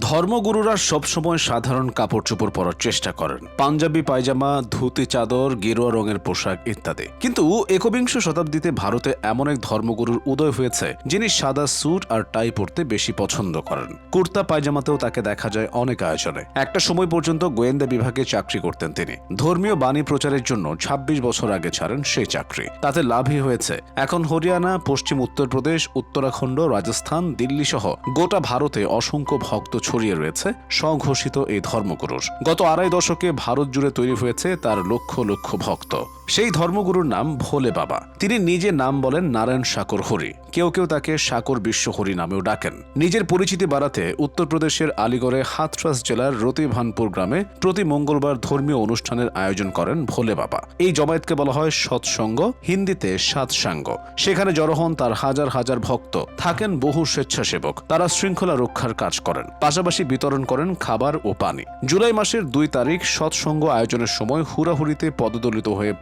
ধর্মগুরুরা সবসময় সাধারণ কাপড় চোপড় পরার চেষ্টা করেন। পাঞ্জাবি, পায়জামা, ধুতি, চাদর, গেরুয়া রঙের পোশাক ইত্যাদি। কিন্তু একবিংশ শতাব্দীতে ভারতে এমন এক ধর্মগুরুর উদয় হয়েছে, যিনি সাদা স্যুট আর টাই পরতে বেশি পছন্দ করেন। কুর্তা, পায়জামাতেও তাকে দেখা যায় অনেক আয়োজনে। একটা সময় পর্যন্ত গোয়েন্দা বিভাগে চাকরি করতেন তিনি। ধর্মীয় বাণী প্রচারের জন্য ২৬ বছর আগে ছাড়েন সেই চাকরি। তাতে লাভই হয়েছে। এখন হরিয়ানা, পশ্চিম উত্তরপ্রদেশ, উত্তরাখণ্ড, রাজস্থান দিল্লি সহ গোটা ভারতে অসংখ্য ভক্ত ছড়িয়ে রয়েছে স্বঘোষিত এই ধর্মগুরুর। গত আড়াই দশকে ভারত জুড়ে তৈরি হয়েছে তার লক্ষ লক্ষ ভক্ত। সেই ধর্মগুরুর নাম ভোলে বাবা। তিনি নিজে নাম বলেন নারায়ণ সাকর হরি। কেউ কেউ তাকে সাকর বিশ্ব হরি নামেও ডাকেন। নিজের পরিচিতি বাড়াতে উত্তরপ্রদেশের আলিগড়ে হাথরাস জেলার রতিভানপুর গ্রামে প্রতি মঙ্গলবার ধর্মীয় অনুষ্ঠানের আয়োজন করেন ভোলে বাবা। এই জমায়েতকে বলা হয় সৎসঙ্গ, হিন্দিতে সাতসাঙ্গ। সেখানে জড়ো হন তার হাজার হাজার ভক্ত। থাকেন বহু স্বেচ্ছাসেবক। তারা শৃঙ্খলা রক্ষার কাজ করেন। পাশাপাশি বিতরণ করেন খাবার ও পানি। জুলাই মাসের দুই তারিখ সৎসঙ্গ আয়োজনের সময় হুড়াহুড়িতে পদদলিত হয়ে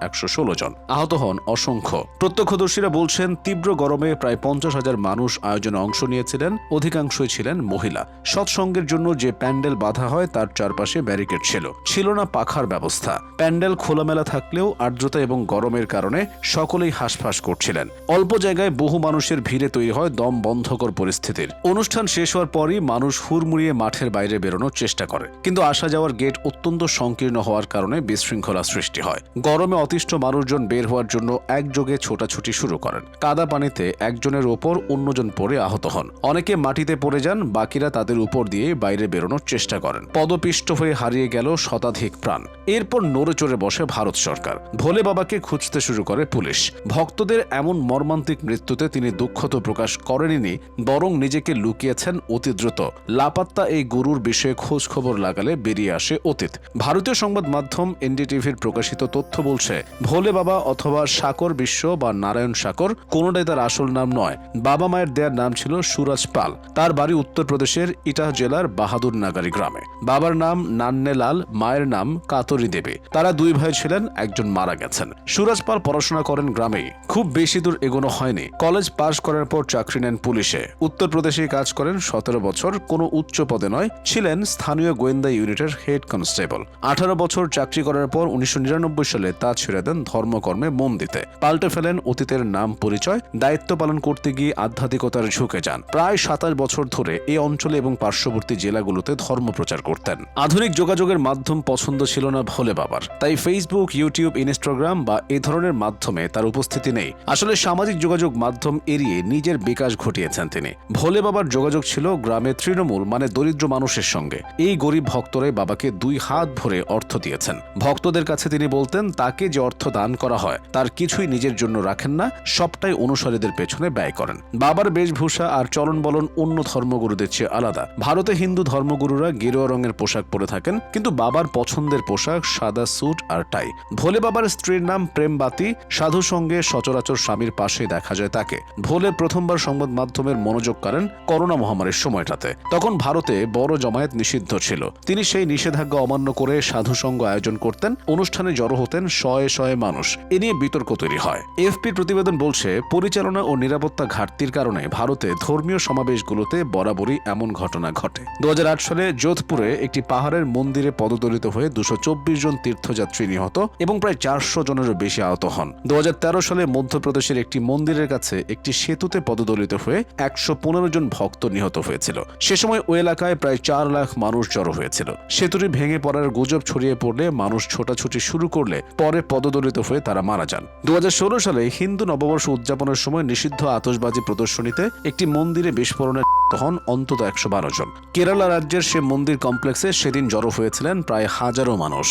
একশো ষোলো জন। আহত হন অসংখ্য। প্রত্যক্ষদর্শীরা বলছেন, তীব্র গরমে প্রায় পঞ্চাশ হাজার মানুষ আয়োজনে অংশ নিয়েছিলেন, অধিকাংশই ছিলেন মহিলা। সৎসঙ্গের জন্য যে প্যান্ডেল বাঁধা হয়, তার চারপাশে ব্যারিকেড ছিল। ছিল না পাখার ব্যবস্থা। প্যান্ডেল খোলামেলা থাকলেও আর্দ্রতা এবং গরমের কারণে সকলেই হাঁসফাঁস করছিলেন। অল্প জায়গায় বহু মানুষের ভিড়ে তৈরি হয় দম বন্ধকর পরিস্থিতির। অনুষ্ঠান শেষ হওয়ার পরই মানুষ হুড়মুড়িয়ে মাঠের বাইরে বেরোনোর চেষ্টা করে। কিন্তু আসা যাওয়ার গেট অত্যন্ত সংকীর্ণ হওয়ার কারণে বিশৃঙ্খলা সৃষ্টি হয়। গরমে অতিষ্ঠ মানুষজন বের হওয়ার জন্য একযোগে ছোটাছুটি শুরু করেন। কাদা পানিতে একজনের ওপর অন্যজন পড়ে আহত হন। অনেকে মাটিতে পড়ে যান, বাকিরা তাদের উপর দিয়ে বাইরে বেরোনোর চেষ্টা করেন। পদপিষ্ট হয়ে হারিয়ে গেল শতাধিক প্রাণ। এরপর নড়ে চড়ে বসে ভারত সরকার। ভোলে বাবাকে খুঁজতে শুরু করে পুলিশ। ভক্তদের এমন মর্মান্তিক মৃত্যুতে তিনি দুঃখ তো প্রকাশ করেননি, বরং নিজেকে লুকিয়েছেন অতি দ্রুত লাপাত্তা এই গুরুর বিষয়ে খোঁজ খবর লাগালে বেরিয়ে আসে অতীত। ভারতীয় সংবাদ মাধ্যম এনডিটিভির প্রকাশিত তথ্য বলছে ভোলে বাবা অথবা সাকর বিশ্ব বা নারায়ণ সাকর, কোনোটাই তার আসল নাম নয়। বাবা মায়ের দেয়ার নাম ছিল সুরাজ পাল। তার বাড়ি উত্তরপ্রদেশের ইটাহ জেলার বাহাদুর নাগারি গ্রামে। বাবার নাম নান্নে লাল মায়ের নাম কাতরি দেবী। তারা দুই ভাই ছিলেন, একজন মারা গেছেন। সুরাজ পাল পড়াশোনা করেন গ্রামেই। খুব বেশি দূর এগোনো হয়নি। কলেজ পাশ করার পর চাকরি নেন পুলিশে। উত্তরপ্রদেশে কাজ করেন সতেরো বছর, কোনো উচ্চ পদে নয়। ছিলেন স্থানীয় গোয়েন্দা ইউনিটের হেড কনস্টেবল। আঠারো বছর চাকরি করার পর উনিশশো নিরানব্বই সালে তা ছেড়ে দেন ধর্মকর্মে মন দিতে। পাল্টে ফেলেন অতীতের নাম পরিচয়, দায়িত্ব পালন করতে গিয়ে আধ্যাত্মিকতার ঝুঁকে যান। প্রায় সাতাশ বছর ধরে এই অঞ্চলে এবং পার্শ্ববর্তী জেলাগুলোতে ধর্ম প্রচার করতেন। আধুনিক যোগাযোগের মাধ্যম পছন্দ ছিল না ভোলে বাবার। তাই ফেসবুক ইউটিউব ইনস্টাগ্রাম বা এ ধরনের মাধ্যমে তার উপস্থিতি নেই। আসলে সামাজিক যোগাযোগ মাধ্যম এড়িয়ে নিজের বিকাশ ঘটিয়েছেন তিনি। ভোলে বাবার যোগাযোগ ছিল গ্রামে তৃণমূল মানে দরিদ্র মানুষের সঙ্গে। এই গরিব ভক্তরাই বাবাকে দুই হাত ভরে অর্থ দিয়েছেন। ভক্তদের কাছে তিনি বলতেন, তাকে যে অর্থ দান করা হয়, তার কিছুই নিজের জন্য রাখেন না, সবটাই অনুসারীদের পেছনে ব্যয় করেন। বাবার বেশভূষা আর চলন বলন অন্য ধর্মগুরুদের চেয়ে আলাদা। ভারতে হিন্দু ধর্মগুরুরা গেরুয়া রঙের পোশাক পরে থাকেন, কিন্তু বাবার পছন্দের পোশাক সাদা স্যুট আর টাই। ভোলে বাবার স্ত্রীর নাম প্রেমবাতি, সাধু সঙ্গে সচরাচর স্বামীর পাশে দেখা যায় তাকে। ভোলে প্রথমবার সংবাদ মাধ্যমের মনোযোগ করেন করোনা মহামারীর সময়টাতে। তখন ভারতে বড় জমায়েত নিষিদ্ধ ছিল। তিনি সেই নিষেধাজ্ঞা অমান্য করে সাধু সঙ্গ আয়োজন করতেন, অনুষ্ঠানে জড়ো হতেন শয়ে শয়ে শয়ে মানুষ। এ নিয়ে বিতর্ক তৈরি হয়। এফপির প্রতিবেদন বলছে, পরিচালনা ও নিরাপত্তা ঘাটতির কারণে ভারতে ধর্মীয় সমাবেশগুলোতে বরাবরই এমন ঘটনা ঘটে। দু সালে যোধপুরে একটি পাহাড়ের মন্দিরে পদদলিত হয়ে দুশো জন তীর্থযাত্রী নিহত এবং প্রায় চারশো জনেরও বেশি আহত হন। দু সালে মধ্যপ্রদেশের একটি মন্দিরের কাছে একটি সেতুতে পদদলিত হয়ে একশো পনেরো জন ভক্ত নিহত হয়েছিল। সে সময় ওই এলাকায় প্রায় চার লাখ মানুষ জড়ো হয়েছিল। সেতুটি ভেঙে পড়ার গুজব ছড়িয়ে পড়লে মানুষ ছোটাছুটি শুরু করলে পরে পদদলিত হয়ে তারা মারা যান। দু হাজার ষোলো সালে হিন্দু নববর্ষ উদযাপনের সময় নিষিদ্ধ আতসবাজি প্রদর্শনীতে একটি মন্দিরে বিস্ফোরণের হন অন্তত একশো বারো জন। কেরালা রাজ্যের সে মন্দির কমপ্লেক্সে সেদিন জড়ো হয়েছিলেন প্রায় হাজারো মানুষ।